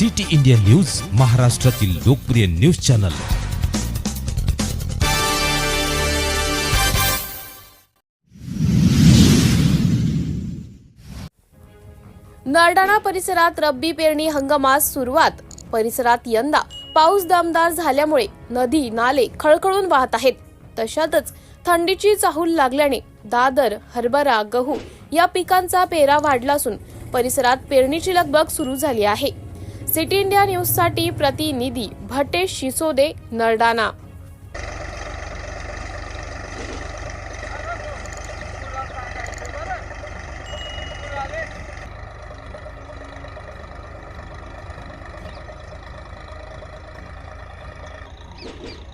City India news महाराष्ट्रातील लोकप्रिय news channel. Nardana परिसरात रब्बी पेरणी हंगामास सुरुवात. परिसरात यंदा पाऊस दमदार झाल्यामुळे नदी नाले खळखळून वाहत आहेत. तशातच थंडीची चाहूल लागल्याने दादर हरभरा गहू या पिकांचा पेरा वाढला असून परिसरात पेरणीची लगबग सुरू झाली आहे. सिटी इंडिया न्यूजसाठी प्रतिनिधी भटेश शिसोदे नरडाणा. you